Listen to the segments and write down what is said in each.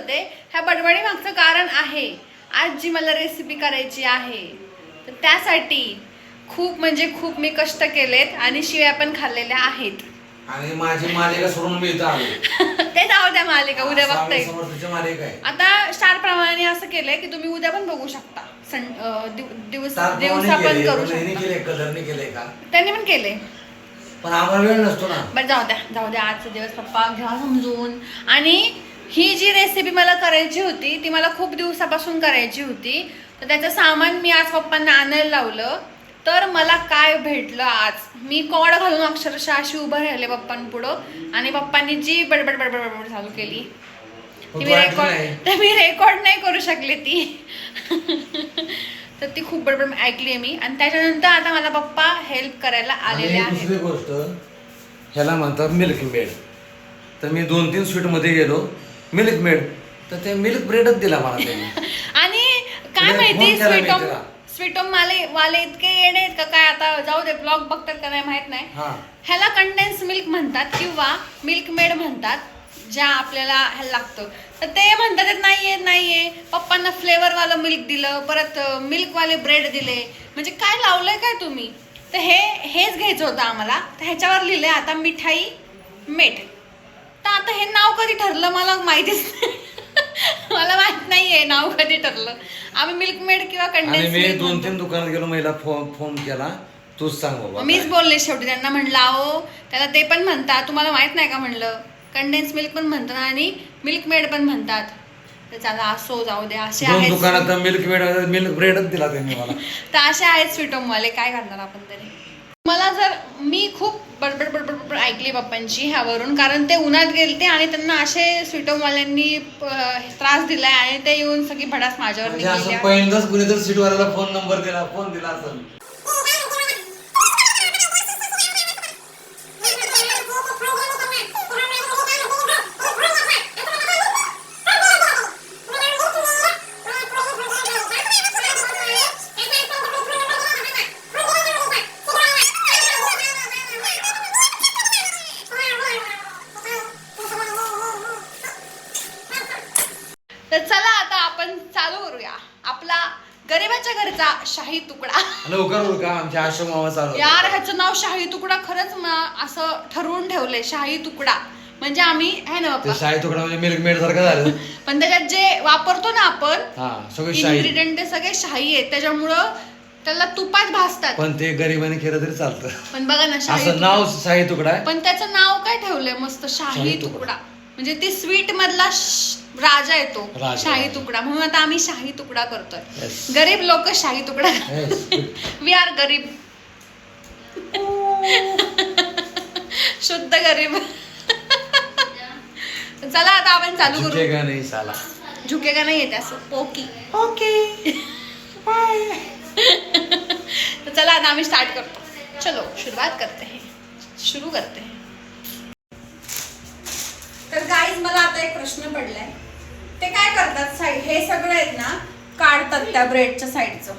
होते ह्या बडबडी मागचं कारण आहे. आज जी मला रेसिपी करायची आहे तर त्यासाठी खूप म्हणजे खूप मी कष्ट केलेत आणि शिव्या पण खाल्लेल्या आहेत. आणि माझी मालिका सोडून मी इथं आलो ते जाऊ द्या मालिका उद्या स्वामी बघता. येईल समर्थाची मालिका आहे. आता स्टार प्रमाणे असं केलंय की तुम्ही उद्या पण बघू शकता. सं अं, दिव- दिवस दिवसा पण केले करू हिने शकता. केले कलरने केले का? त्यांनी पण केले. पण आम्हाला वेळ नसतो ना. बरं जाऊ द्या जाऊ द्या आजचा दिवस पप्पा घ्या समजून. आणि ही जी रेसिपी मला करायची होती ती मला खूप दिवसापासून करायची होती तर त्याचं सामान मी आज पप्पांना आणायला लावलं. तर मला काय भेटलं आज? मी कॉड घालून अक्षरशः अशी उभं राहिले पप्पांपुढं आणि पप्पांनी जी बडबड बडबड बडबड चालू केली ती मी रेकॉर्ड. तर मी रेकॉर्ड नाही करू शकले ती. तर ती खूप बडबड ऐकली मी. आणि त्याच्यानंतर आता मला पप्पा हेल्प करायला आलेले आहेत. दुसरी गोष्ट ह्याला म्हणतात मिल्क मेड तर मी दोन तीन स्वीटमध्ये गेलो. मिल्क मेड तर ते मिल्क ब्रेडच दिला मला त्यांनी. आणि काय तुला माहिती फोन केला मी स्वीटोम. स्वीटोम माले वाले इतके येडे आहेत का काय आता जाऊ दे ब्लॉग बघतात का नाही माहीत नाही. हा. ह्याला कंडेन्स मिल्क म्हणतात किंवा मिल्क मेड म्हणतात ज्या आपल्याला ह्याला लागतं. तर ते म्हणतात येत नाहीये नाहीये. पप्पांना फ्लेवर वालं मिल्क दिलं परत मिल्क वाले ब्रेड दिले. म्हणजे काय लावलंय काय तुम्ही? तर हे हेच घ्यायचं होतं आम्हाला. तर ह्याच्यावर लिहिलंय आता मिठाई तर आता हे नाव कधी ठरलं मला माहितीच नाही. मला माहीत नाहीये नाव कधी ठरलं. आम्ही मिल्क मेड किंवा आणि कंडेन्स मी दोन तीन दुकानात गेलो महिला फोन फोन केला. तूच सांग बाबा मीच. बोलले शेवटी त्यांना म्हणलं अहो त्याला ते पण म्हणतात. तुम्हाला माहीत नाही का? म्हणलं. कंडेन्स मिल्क पण म्हणतात आणि मिल्क मेड पण म्हणतात. तर चला असो जाऊ दे. असे दोन आहेत दुकानात मिल्क मेड मिल्क ब्रेडच दिला त्यांनी मला. तर असे आहेत स्वीटोमवाले काय करणार आपण तरी? मला जर मी खूप बडबड बडबड बडबड ऐकली पप्पांची ह्यावरून कारण ते उन्हात गेलते आणि त्यांना असे स्वीटोमवाल्यांनी त्रास दिलाय आणि ते येऊन सगळी भडास माझ्यावर म्हणजे पहिल्यांदाच कुणी तर सीटवाल्याला फोन नंबर दिला फोन दिला असेल तर चला आता आपण चालू करूया आपला गरिबाच्या घरचा शाही तुकडा लवकर उरका आमच्या आश्रमावर चालू होतं. यार ह्याचं नाव शाही तुकडा खरंच म- असं ठरवून ठेवलंय शाही तुकडा. म्हणजे आम्ही है ना ते बाप्पा शाही तुकडा म्हणजे मिल्क मेड सारखं झालं. पण त्याच्यात जे वापरतो ना आपण हा सगळं शाही. इन्ग्रेडियंट ते सगळे शाही आहेत. त्याच्यामुळं त्याला तुपात भाजतात. पण ते गरिबाने केलं तरी चालतं. पण बघा ना शाही असं तुकडा. नाव शाही तुकडा आहे. पण त्याचं नाव काय ठेवलंय मस्त? शाही शाही तुकडा. तुकडा. म्हणजे ती स्वीट मधला राजा येतो शाही. तुकडा. म्हणून आता आम्ही शाही तुकडा करतोय. गरीब लोक शाही तुकडा. वी आर गरीब. शुद्ध गरीब. चला आता आपण चालू करू. झुकेगा नाही साला. झुकेगा नाही येते असं. पोकी. ओके बाय चला आता आम्ही स्टार्ट करतो. चलो शुरुआत करते. हैं शुरू करते. हैं तर गाईज मला आता एक प्रश्न पडलाय. ते काय करतात? साईड हे सगळं आहेत ना काढतात त्या ब्रेडच्या साईडचं.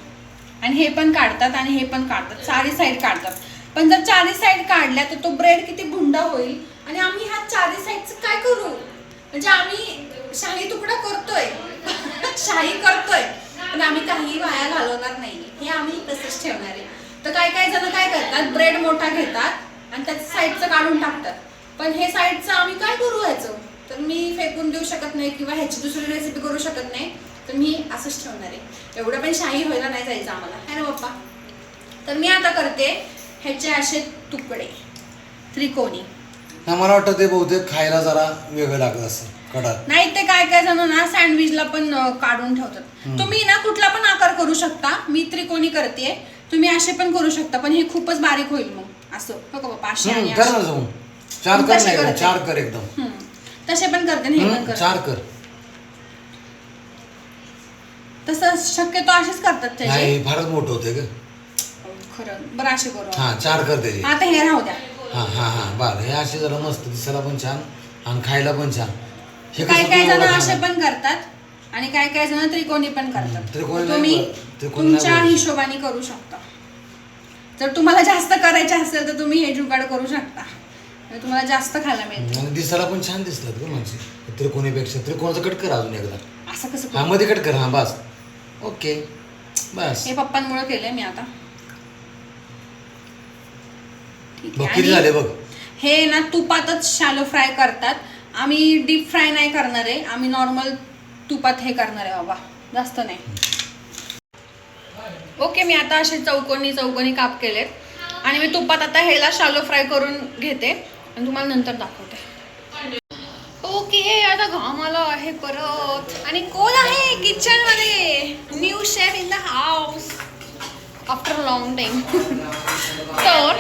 आणि हे पण काढतात आणि हे पण काढतात. चारी साईड काढतात. पण जर चारी साईड काढल्या तर तो ब्रेड किती भुंडा होईल? आणि आम्ही ह्या चारी साईडचं काय करू? म्हणजे आम्ही शाही तुकडा करतोय. शाही करतोय. पण आम्ही काही वाया घालवणार नाही. हे आम्ही तसंच ठेवणार आहे. तर काही काही जण काय करतात? ब्रेड मोठा घेतात आणि त्याचं साईडचं काढून टाकतात. पण हे साईडचं आम्ही काय करू ह्याचं? तर मी फेकून देऊ शकत नाही किंवा ह्याची दुसरी रेसिपी करू शकत नाही. तर मी असंच ठेवणार आहे. एवढं पण शाही व्हायला नाही जायचं आम्हाला. है ना पप्पा? तर मी आता करते ह्याचे असे तुकडे. त्रिकोणी. मला वाटतं ते बहुतेक खायला जरा वेगळं लागत असं कडात नाही ते काय काय जण ना सँडविचला पण अं, काढून ठेवतात. तुम्ही ना कुठला पण आकार करू शकता. मी त्रिकोणी करते. तुम्ही असे पण करू शकता पण हे खूपच बारीक होईल मग. असं. हो का बाबा असे आणि कर असे. ना जाऊन. चार कर कसे नाही करते? चार कर एकदम. हम्म. तसे पण करते आणि हे पण हम्म, करते. चार कर. तसं शक्यतो असेच करतात त्याचे. नाही फारच मोठं होते ग. खरं. बरं असे करू. हा चार कर त्याचे. आता हे राहू द्या. हा हा हा. बर हे असे जरा मस्त दिसायला पण छान आणि खायला पण छान. हे काय काय जण असे? पण करतात आणि काय काय जण त्रिकोणी पण करतात. त्रिकोणी नाही तुम्ही बरं. त्रिकोणी नाही तुमच्या बरं. हिशोबाने करू शकता. जर तुम्हाला जास्त करायचे असेल तर तुम्ही हे जुगाड करू शकता. म्हणजे तुम्हाला जास्त खायला मिळेल आणि दिसायला पण छान दिसतात ग माझी त्रिकोणीपेक्षा त्रिकोणाचं कट कर अजून एकदा. असं कसं हा? मध्ये कट कर हा बस. ओके. बस. हे पप्पांमुळे केलंय मी आता. ठीक बघ आहे किती झाले बघ. हे ना तुपातच शालो फ्राय करतात. आम्ही डीप फ्राय नाही करणार आहे. आम्ही नॉर्मल तुपात हे करणार आहे बाबा. जास्त नाही. ओके मी आता असे चौकोनी चौकोनी काप केलेत. आणि मी तुपात आता ह्याला शालो फ्राय करून घेते. आणि तुम्हाला नंतर दाखवते. ओके आता घाम आला आहे परत. आणि कोण आहे किचनमध्ये new chef in the house after long time तर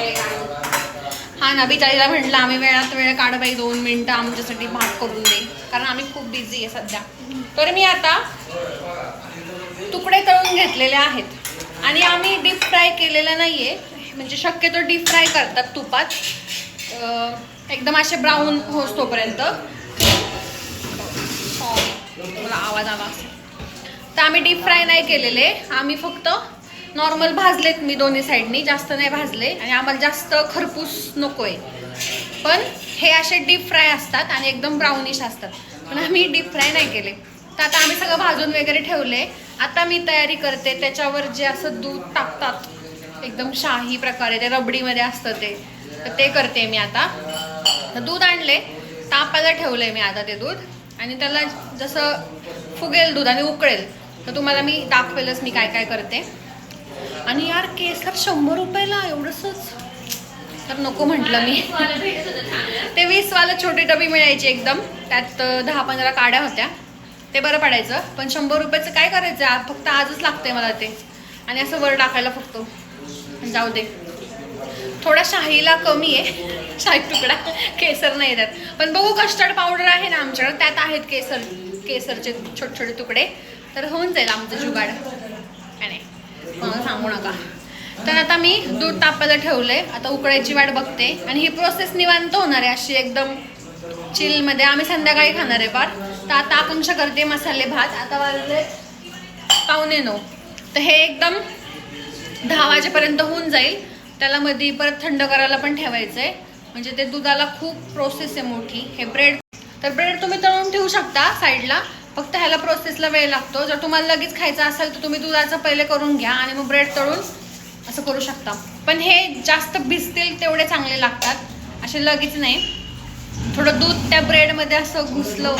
हा ना बिचारीला म्हटलं आम्ही वेळात वेळ काढ बाई दोन मिनटं आमच्यासाठी भाग करून दे. कारण आम्ही खूप बिझी आहे सध्या. तर मी आता तुकडे तळून घेतलेले आहेत. आणि आम्ही डीप फ्राय केलेलं नाहीये. म्हणजे शक्यतो डीप फ्राय करतात तुपात. एकदम असे ब्राऊन होस तोपर्यंत. मला आवाज आला तर आम्ही डीप फ्राय नाही केलेले. आम्ही फक्त नॉर्मल भाजलेत मी दोन्ही साईडनी जास्त नाही भाजले. आणि आम्हाला जास्त खरपूस नकोय. पण हे असे डीप फ्राय असतात आणि एकदम ब्राउनिश असतात. पण आम्ही डीप फ्राय नाही केले. तर आता आम्ही सगळं भाजून वगैरे ठेवले. आता मी तयारी करते. त्याच्यावर जे असं दूध टाकतात एकदम शाही प्रकारे ते रबडीमध्ये असतं ते. तर ते करते मी आता. तर दूध आणले. तापायला आहे मी आता ते दूध. आणि त्याला जसं फुगेल दूध आणि उकळेल तर तुम्हाला मी दाखवेलच मी काय काय करते. आणि यार केसर शंभर रुपयाला एवढंसंच. तर नको म्हटलं मी. ते वीसवाला छोटी डबी मिळायची एकदम. त्यात दहा पंधरा काड्या होत्या. ते बरं पडायचं. पण शंभर रुपयाचं काय करायचं? फक्त आजच लागतंय मला ते. आणि असं वर टाकायला फक्त. जाऊ दे. थोडा शाहीला कमी आहे. शाही तुकडा. केसर नाही येतात पण बघू कस्टर्ड पावडर आहे ना आमच्याकडे. त्यात आहेत केसर. केसरचे छोटे छोटे तुकडे. तर होऊन जाईल आमचं जुगाड. काय नाही मला सांगू नका. तर आता मी दूध तापायला आहे आता उकळायची वाट बघते. आणि ही प्रोसेस निवांत होणार आहे अशी एकदम चिलमध्ये आम्ही संध्याकाळी खाणार आहे पार तर आता आपण करते मसाले भात. आता वाजले पावणे नऊ. तर हे एकदम दहा वाजेपर्यंत होऊन जाईल. त्याला मध्ये परत थंड करायला पण ठेवायचं आहे म्हणजे ते दुधाला खूप प्रोसेस आहे मोठी. हे ब्रेड तर ब्रेड तुम्ही तळून ठेवू शकता साईडला फक्त ह्याला प्रोसेसला वेळ लागतो. जर तुम्हाला लगेच खायचं असेल तर तुम्ही दुधाचं पहिले करून घ्या आणि मग ब्रेड तळून असं करू शकता. पण हे जास्त भिजतील तेवढे चांगले लागतात. असे लगेच नाही. थोडं दूध त्या ब्रेडमध्ये असं घुसलं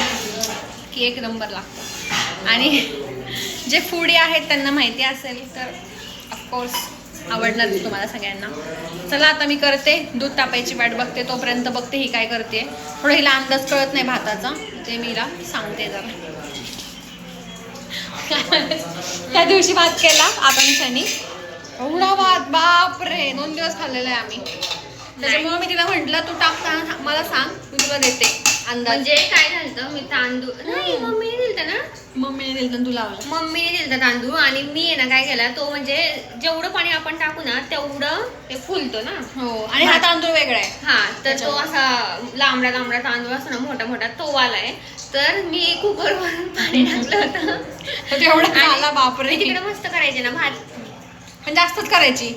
की एक नंबर लागतं. आणि जे फूडी आहेत त्यांना माहिती असेल तर ऑफकोर्स आवडणार तुम्हाला सगळ्यांना. चला आता मी करते. दूध तापायची वाट बघते. तोपर्यंत बघते ही काय करते थोडं हिला अंदाज कळत नाही भाताचा. ते मी हिला सांगते जरा. त्या दिवशी भात केला आकांक्षाने एवढा भात बापरे! दोन दिवस खाल्लेला आहे आम्ही. त्याच्यामुळे मी तिला म्हटलं तू टाकताना मला सांग. मी तुला देते. म्हणजे काय झालं मी तांदूळ नाही मम्मीने दिलता ना? मम्मीने दिलं तर तुला आवडलं मम्मीने दिलता तांदूळ आणि मी आहे ना काय केला तो म्हणजे जेवढं पाणी आपण टाकू ना तेवढं ते फुलतो ना. हो आणि हा तांदूळ वेगळा आहे. हा तर तो असा लांबडा लांबडा तांदूळ असतो ना मोठा मोठा तो वाला आहे. तर मी कुकर वरून पाणी टाकलं होतं. तेवढा आणि झाला बापरे. तिकडे मस्त करायचे ना भात. पण जास्तच करायची.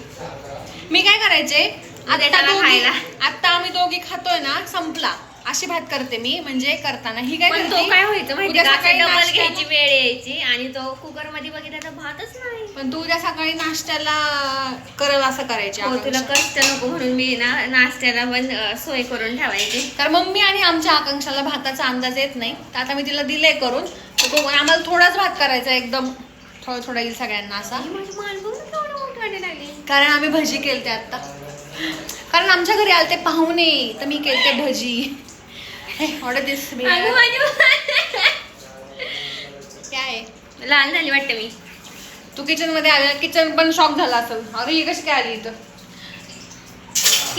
मी काय करायचे आता खायला. आता आम्ही दोघी खातोय ना संपला. अशी भात करते मी म्हणजे करताना ही काय पण तो करते? काय व्हायचं माहिती उद्या का? सकाळी डबल नाश्त्याला- घ्यायची वेळ यायची आणि तो कुकरमध्ये बघितला तर भातच नाही. पण तू उद्या सकाळी नाश्त्याला करल असं करायचे हो तुला कष्ट नको म्हणून मी ना नाश्त्याला पण अं, सोय करून ठेवायची. तर मम्मी आणि आमच्या आकांक्षाला भाताचा अंदाज येत नाही. तर आता मी तिला दिले करून तर तो आम्हाला थोडाच भात करायचा एकदम थोडा थोडा येईल सगळ्यांना असा. आणि माझी मान बघ ना केवढी मोठी वाटायला लागली. कारण आम्ही भजी केलते आता. कारण आमच्या घरी आलते पाहुणे तर मी केलते भजी. ऑर्डर दिस अगं मान. काय आहे? लाल झाली वाटते मी तू किचनमध्ये आला किचन पण शॉक झाला असेल अरे ही कशी काय आली इथं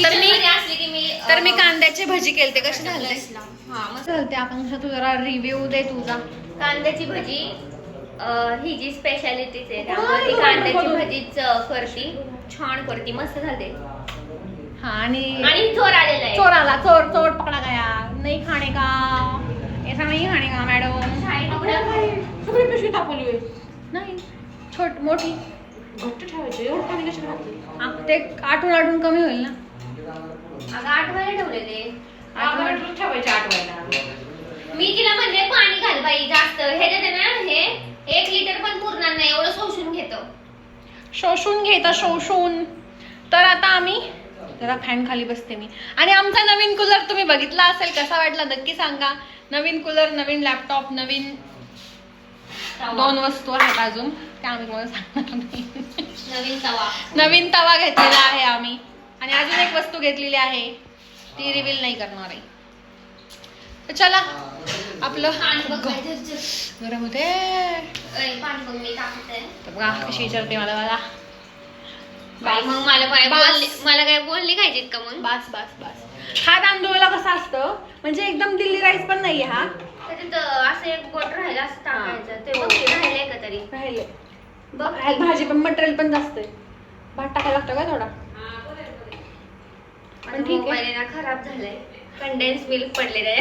तर मी असली की मी तर मी कांद्याची भजी केलते कशी झाले. हा मग चालते आकांक्षा तू जरा रिव्ह्यू दे तुझा कांद्याची भजी अं, ही जी स्पेशालिटीच आहे त्यामुळे ती कांद्याची. भजीच करती छान करती मस्त झाले हा आणि आणि चोर आलेला आहे. चोर आला. चोर चोर पकडा गया. नाही खाणे का? ऐसा नाही खाणे का मॅडम शाळेत. सगळी पिशवी टाकली नाही. छोट मोठी. घट्ट ठेवायची. एवढं पाणी कशी घातली? ते आटून आटून कमी होईल ना. अगं आठवायला ठेवलेले. आठवड्यात ठेवायचे आठवायला. मी तिला म्हणले पाणी घाल बाई जास्त. हे देते ना हे एक लिटर पण पुरणार नाही. एवढं शोषून घेतो. शोषून घेता शोषून. तर आता आम्ही जरा फॅन खाली बसते मी. आणि आमचा नवीन कूलर तुम्ही बघितला असेल कसा वाटला नक्की सांगा. नवीन कूलर नवीन लॅपटॉप नवीन दोन वस्तू आहेत अजून त्या आम्ही तुम्हाला सांगणार नाही. नवीन तवा. नवीन तवा घेतलेला आहे आम्ही. आणि अजून एक वस्तू घेतलेली आहे ती रिव्हील नाही करणार आहे. चला आपलं. गरम होते बघा कशी विचारते मला मला. मग मला काय बास. बोलले मला काय बोलले खायचेत का मग? बस बस बस. हा तांदूळला कसा असतं? म्हणजे एकदम दिल्ली राईस पण नाहीये हा. त्याच्यात असं एक बोट राहिलं असं टाकायचं ते. बघ ते राहिलंय का तरी. राहिले. बघ. ह्यात भाजी पण मटेरियल पण जास्त आहे. भात टाकायला लागतो का थोडा? माझा ठीक आहे. मोबाईल ना खराब झालाय. कंडेन्स मिल्क पडले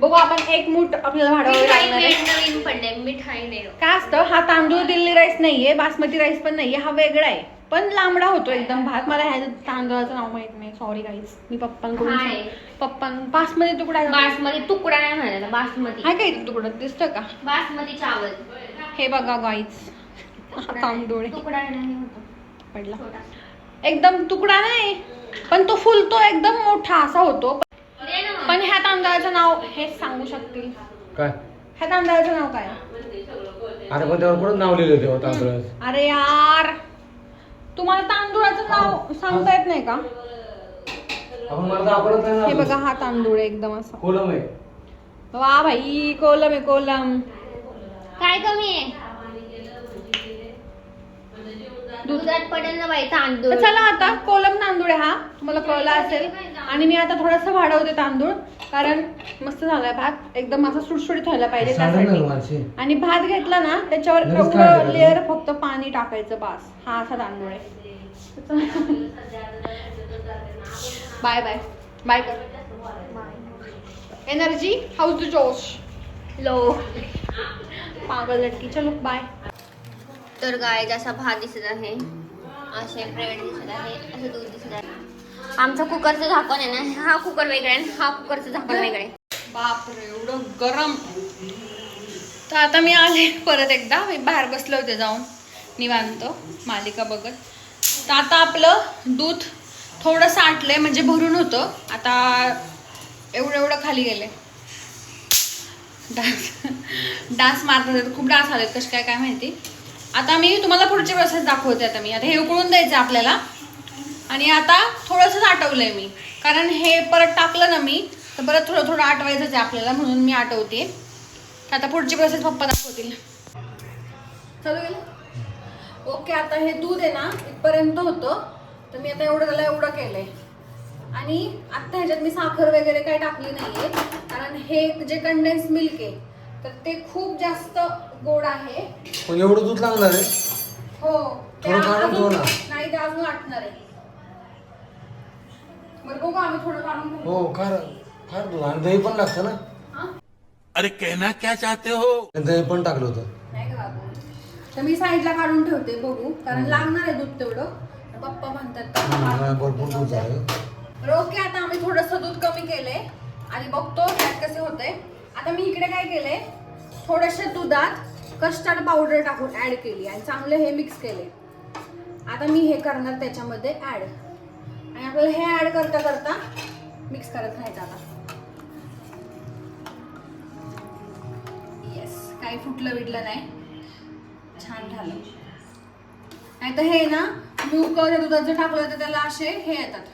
बघू आपण एक मूठ आपल्याला मिठाई लागणार आहे. मीठ नवीन पडले मिठाई नाही. काय असतं? हा तांदूळ दिल्ली राईस नाहीये बासमती राईस पण नाहीये हा वेगळा आहे. पण लांबडा होतो एकदम भात मला ह्या तांदूळाचं नाव माहीत नाही. सॉरी गाईज मी पप्पांकडून हाय. पप्पां बासमती तुकडा आहे. बासमती तुकडा नाही म्हणाला बासमती. का इथे तुकडा? दिसतं का? बासमती चावल. हे बघा गाईज तांदूळ. आहे. तुकडा नाही होता. पडला. छोटा. एकदम तुकडा नाही पण तो फुलतो एकदम मोठा असा होतो. दे ना मग. पण ह्या तांदळाचं नाव हेच सांगू शकतील. काय? ह्या तांदळाचं नाव काय? अरे पण त्यावर कुठं नाव लिहिलं तेव्हा तांदूळ? अरे यार! तुम्हाला तांदूळाचं नाव सांगता येत नाही का? आपण मला दाखवलं नाही हे ना बघा हा तांदूळ आहे एकदम असा. कोलम आहे. वा भाई कोलम आहे कोलम. काय कमी आहे? दुधात पडेल ना बाई तांदूळ. तर चला आता कोलम तांदूळ आहे हा. तुम्हाला कळला असेल. आणि मी आता थोडस वाढवते तांदूळ कारण मस्त झालाय भात. एकदम असा सुटसुटीत व्हायला पाहिजे त्यासाठी. आणि भात घेतला ना त्याच्यावर एवढं. लेअर फक्त पाणी टाकायचं बास. हा असा तांदूळ आहे. Bye bye. बाय कर. एनर्जी हाऊस द जोश लो पागल लटकी. चलो बाय तर गायचा असा भात दिसत आहे. असे ब्रेड दिसत आहे असे दूध दिसत आहे. आमचा कुकरचं झाकण आहे ना हा कुकर वेगळा आहे हा कुकरचं झाकण वेगळं आहे. बापरे एवढं गरम. तर आता मी आले परत एकदा मी बाहेर बसले होते जाऊन. निवांत मालिका बघत. तर आता आपलं दूध थोडं साठलंय म्हणजे भरून होतं. आता एवढं एवढं खाली गेले. डास डास मारत आहेत, खूप डास आलेत कसे काय काय माहिती? आता मी तुम्हाला पुढची प्रोसेस दाखवते आता मी. आता हे उकळून द्यायचं आपल्याला. आणि आता थोडंसं आटवलंय मी. कारण हे परत टाकलं ना मी तर परत थोडं थोडं आटवायचंच आहे आपल्याला म्हणून मी आटवते. आता पुढची प्रोसेस पप्पा दाखवतील. चालू गेलं ओके आता हे दूध आहे ना इथपर्यंत होतं. तर मी आता एवढं त्याला एवढं केलंय. आणि आत्ता ह्याच्यात मी साखर वगैरे काही टाकली नाहीये. कारण हे जे कंडेन्स मिल्क आहे तर ते खूप जास्त गोड आहे. पण एवढं दूध लागणार आहे? हो ते थोडं काढून अजून- ठेव ना. नाही ते अजून आटणार आहे. बरं बघू आम्ही थोडं काढून. हो फार फार दूध. आणि दही पण लागतं ना? हा? अरे कहना क्या चाहते हो? दही पण टाकलं होतं. नाही का बाबू. तर मी साईडला काढून ठेवते बघू. कारण लागणार आहे दूध तेवढं. तर पप्पा म्हणतात हम्म, भरपूर दूध झालं. ओके आता आम्ही थोडंसं दूध कमी केलंय. आणि बघतो त्यात कसे होते आता मी इकडे काय केलंय? थोडेसे दुधात कस्टर्ड पावडर टाकून ऍड केली आणि चांगले हे मिक्स केले आता मी हे करणार त्याच्यामध्ये ऍड आणि आपल्याला हे ऍड करता करता मिक्स करत राहायचं आता. येस काही फुटलं विटलं नाही. छान झालं. नाही तर हे ना मी उकळत्या दुधात जर टाकलं तर त्याला असे हे येतात.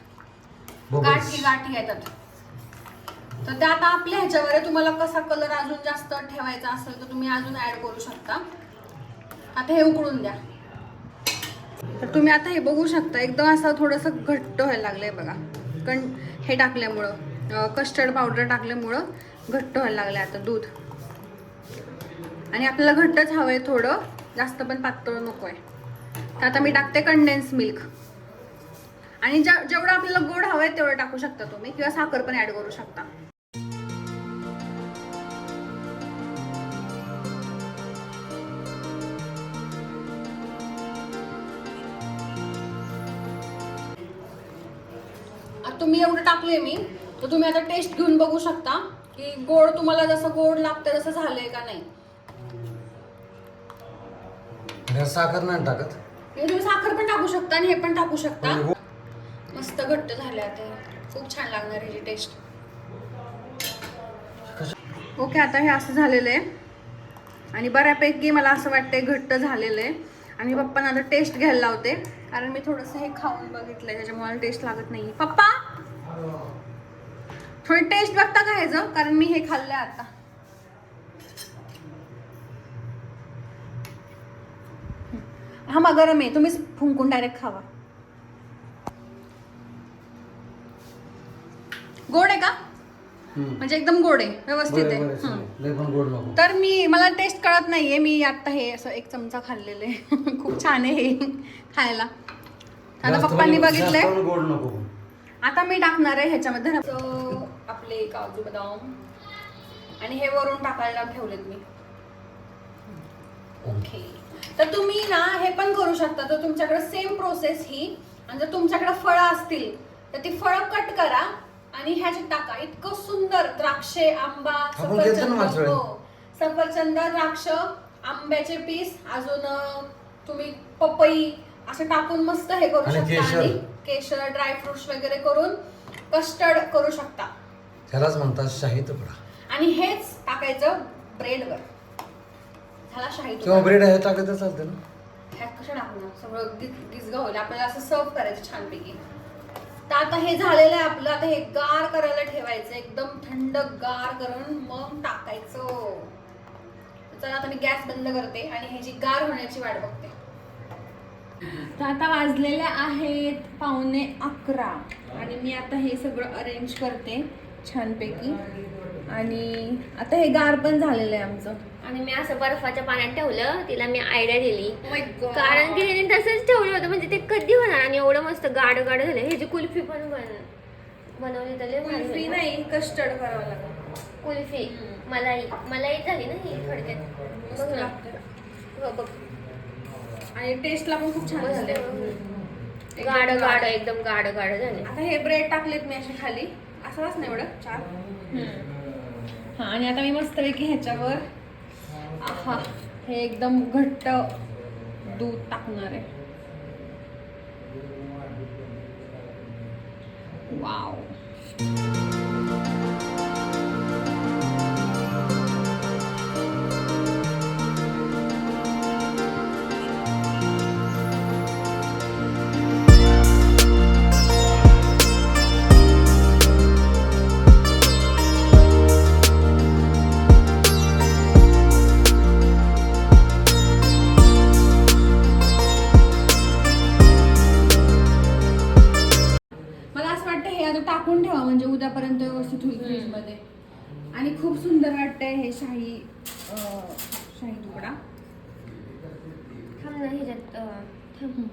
गाठी गाठी येतात. तर ते आता आपल्या ह्याच्यावर आहे. तुम्हाला कसा कलर अजून जास्त ठेवायचा असेल तर तुम्ही अजून ऍड करू शकता. आता हे उकळून द्या. तर तुम्ही आता हे बघू शकता एकदम असं थोडंसं घट्ट व्हायला लागलंय बघा. कण हे टाकल्यामुळं कस्टर्ड पावडर टाकल्यामुळं घट्ट व्हायला लागलंय आता दूध. आणि आपल्याला घट्टच हवंय थोडं जास्त पण पातळ नको आहे तर आता मी टाकते कंडेन्स मिल्क आणि ज्या जेवढं आपल्याला गोड हवं आहे तेवढं टाकू शकता तुम्ही किंवा साखर पण ॲड करू शकता. तुम्ही एवढं टाकले मी तर तुम्ही आता टेस्ट घेऊन बघू शकता की गोड तुम्हाला जसं गोड लागतं तसं झालंय का नाही. ह्यात साखर नाही टाकत. हे तुम्ही साखर पण टाकू शकता आणि हे पण टाकू शकता. म्हणजे गो- मस्त घट्ट झाले आता. हे. खूप छान लागणार ह्याची टेस्ट ओके आता हे असं झालेलं आहे. आणि बऱ्यापैकी मला असं वाटतंय घट्ट झालेलं आहे. आणि पप्पांना आता टेस्ट घ्यायला लावते. कारण मी थोडंसं हे खाऊन बघितलंय त्याच्यामुळे मला टेस्ट लागत नाही पप्पा! थोडी टेस्ट बघता का ह्याचं कारण मी हे खाल्लंय आता. हा मग गरम आहे. तुम्हीच फुंकून डायरेक्ट खावा. गोड आहे का. म्हणजे एकदम गोड आहे. व्यवस्थित आहे. तर मी मला टेस्ट कळत नाहीये. मी आता हे असं एक चमचा खाल्लेले खूप छान आहे हे खायला. आता पप्पांनी पण- बघितलंय जास्त पण गोड नको आता मी टाकणार आहे ह्याच्यामध्ये आपले काजू बदाम. आणि हे वरून टाकायला ठेवलेत मी. ओके तर तुम्ही ना हे पण करू शकता. तर तुमच्याकडे सेम प्रोसेस ही. आणि जर तुमच्याकडे फळं असतील तर ती फळं कट करा. आणि ह्याच्यात टाका. इतकं सुंदर द्राक्षे आंबा सफरचंद. हो. सफरचंद द्राक्ष आंब्याचे पीस अजून तुम्ही पपई असं टाकून मस्त हे करू शकता. आणि केशर ड्रायफ्रुट्स वगैरे करून कस्टर्ड करू शकता. त्यालाच म्हणतात शाही तुकडा आणि हेच टाकायचं ब्रेडवर. झाला शाही किंवा तुकडा. ब्रेड तर चालते ना? ह्यात कसं टाकणार? सगळं गिजगं होईल. आपल्याला असं सर्व करायचं छानपैकी. तर आता हे झालेलं आहे आपलं. आता हे गार करायला ठेवायचं. एकदम थंड गार करून मग टाकायचं. चला आता मी गॅस बंद करते आणि ह्याची गार होण्याची वाट बघते. तर आता वाजलेले आहेत पावणे अकरा. आणि मी आता हे सगळं अरेंज करते छानपैकी. आणि आता हे गार पण झालेलं आहे आमचं. आणि मी असं बर्फाच्या पाण्यात ठेवलं तिला मी आयडिया दिली. Oh कारण की तिने तसंच ठेवलं होतं म्हणजे ते कधी होणार? आणि एवढं मस्त गाड गाड झालं ह्याची कुल्फी पण बन बनवली भारी कुल्फी. नाही कस्टर्ड करावं लागेल. कुल्फी. मलाई मलाई झाली ना ही थोडक्यात. बघ हो बघ. आणि टेस्टला पण खूप छान झाले मस्त. गाड गाड एकदम गाड गाड झाले आता हे ब्रेड टाकलेत मी असे खाली. असंच नाही एवढं? चार. हा आणि आता मी मस्तपैकी ह्याच्यावर आहा. हे एकदम घट्ट दूध टाकणार आहे. वाव. ह्याच्यात थांब.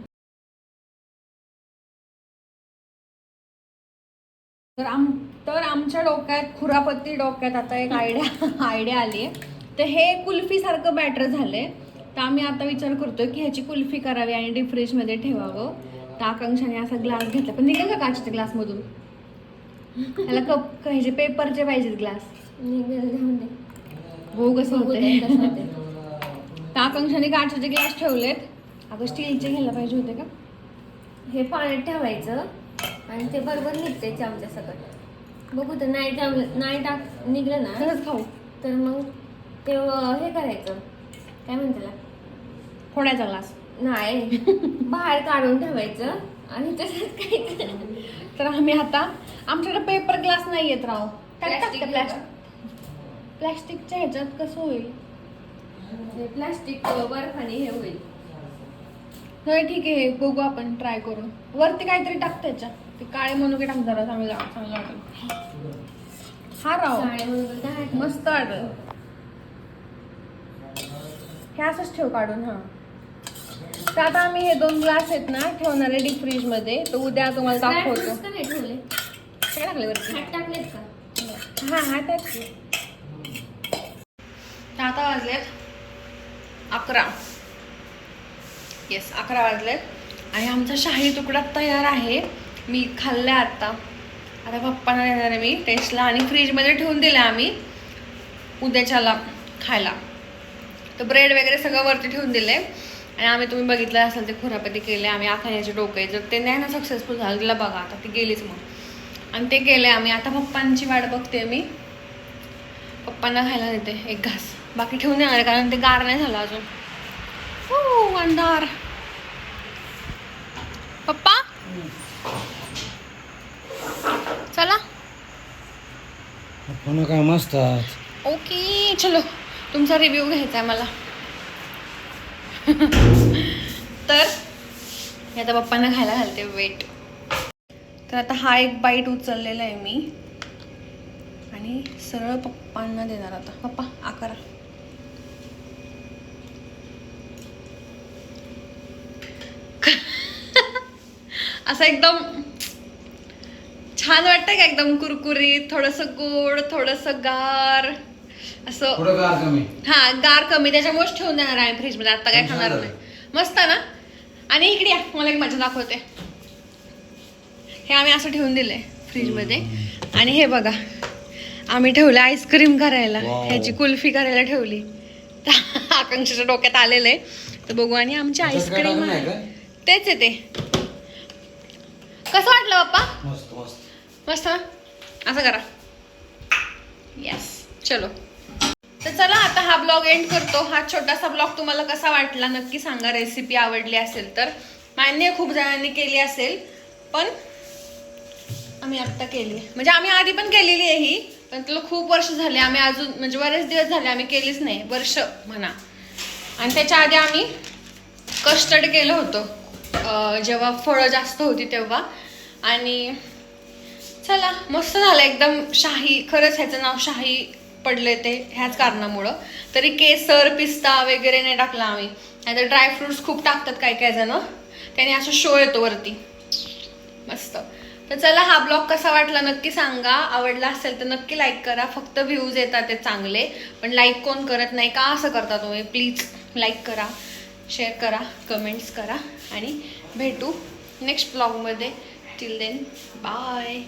तर आम तर आमच्या डोक्यात खुरापत्ती डोक्यात आता एक आयडिया आयडिया आली आहे तर हे कुल्फीसारखं बॅटर झालंय. तर आम्ही आता विचार करतोय की ह्याची कुल्फी करावी आणि डीप फ्रीजमध्ये ठेवावं. तर आकांक्षाने असा ग्लास घेतला. पण निघेल का काचेच्या ग्लासमधून ह्याला कप ह्याचे पेपरचे पाहिजेत ग्लास निघेल. हो कसं बघू दे कसं होतंय होतंय. तर आकांक्षाने काचेचे ग्लास ठेवलेत. अगं स्टीलचे घ्यायला पाहिजे होते का? हे पाण्यात ठेवायचं आणि ते बरोबर निघते चमच्या सकट बघू तर नाही जमलं नाही टाक निघलं ना तसंच खाऊ. तर मग ते हे करायचं. काय म्हणते फोडायचा ग्लास नाही. बाहेर काढून ठेवायचं आणि तसंच काय तर आम्ही आता आमच्याकडे पेपर ग्लास नाही येत राव. प्लास्टिक प्लास्टिकच्या ह्याच्यात कसं होईल? प्लास्टिक बर्फाने हे होईल. नाही ठीक आहे बघू आपण ट्राय करून. वरती काहीतरी टाक त्याच्या ते काळे मनुके टाक जरा चांगलं चांगलं वाटेल. हा राव. मस्त वाटेल. हे असंच ठेव काढून हा. तर आता आम्ही हे दोन ग्लास आहेत ना ठेवणार आहे डीप फ्रीजमध्ये तर उद्या तुम्हाला दाखवतो. काय टाकले वरती? खाट टाकलेत का? हा हा त्याच तर आता वाजलेत. अकरा. येस अकरा वाजले. आणि आमचा शाही तुकडा तयार आहे. मी खाल्ला आत्ता आता पप्पांना देणार आहे मी टेस्टला आणि फ्रीजमध्ये ठेवून दिलं आम्ही उद्याच्याला खायला. तर ब्रेड वगैरे सगळं वरती ठेवून दिले आणि आम्ही तुम्ही बघितलं असेल ते खुरापती केले आम्ही आखाण्याचे डोके जर ते नाही ना सक्सेसफुल झालं तिला बघा आता ती गेलीच मग आणि ते केले आम्ही. आता पप्पांची वाट बघते मी. पप्पांना खायला देते एक घास. बाकी ठेवून देणार आहे, कारण ते गार नाही झालं अजून. हो अंधार. पप्पा? चला. पुन्हा काय मस्त ओके चलो. तुमचा रिव्ह्यू घ्यायचा आहे मला. तर मी आता पप्पांना खायला घालते वेट तर आता हा एक बाईट उचललेला आहे मी. आणि सरळ पप्पांना देणार आता. पप्पा आकारा. असं एकदम छान वाटतं का एकदम कुरकुरीत थोडंसं गोड थोडंसं गार असं थोडं गार कमी. हा गार कमी. त्याच्यामुळेच ठेवून देणार आहे फ्रीजमध्ये आता काय खाणार. नाही. मस्त ना? आणि इकडे या. मला एक मजा दाखवते. हे आम्ही असं ठेवून दिलंय फ्रीजमध्ये आणि हे बघा. आम्ही ठेवलं आईस्क्रीम करायला. Wow. ह्याची कुल्फी करायला ठेवली. तर आकांक्षाच्या डोक्यात आलेलं आहे. तर बघू आणि आमची त्याच्यात काय आईस्क्रीम आहे तेच आहे ते. कसं वाटलं पप्पा मस्त मस्त. मस्त ना? असं करा. येस चलो. तर चला आता हा ब्लॉग एंड करतो. हा छोटासा ब्लॉग तुम्हाला कसा वाटला नक्की सांगा. रेसिपी आवडली असेल तर. मान्य आहे, खूप जणांनी केली असेल. पण आम्ही आत्ता केली. आहे. म्हणजे आम्ही आधी पण केलेली आहे ही पण तुला खूप वर्ष झाले. आम्ही अजून म्हणजे बरेच दिवस झाले आम्ही केलीच नाही. वर्ष म्हणा. आणि त्याच्या आधी आम्ही कस्टर्ड केलं होतं. अं, जेव्हा फळं जास्त होती तेव्हा. आणि चला मस्त झालं एकदम शाही खरंच ह्याचं नाव शाही पडले ते ह्याच कारणामुळं. तरी केसर पिस्ता वगैरे नाही टाकला आम्ही. नाहीतर ड्रायफ्रुट्स खूप टाकतात काही काय जण. त्याने असं शो येतो वरती. मस्त. तर चला हा ब्लॉग कसा वाटला नक्की सांगा. आवडला असेल तर नक्की लाईक करा. फक्त व्ह्यूज येतात ते चांगले. पण लाईक कोण करत नाही? का असं करता तुम्ही? प्लीज लाईक करा शेअर करा कमेंट्स करा. आणि भेटू नेक्स्ट ब्लॉगमध्ये टिल देन बाय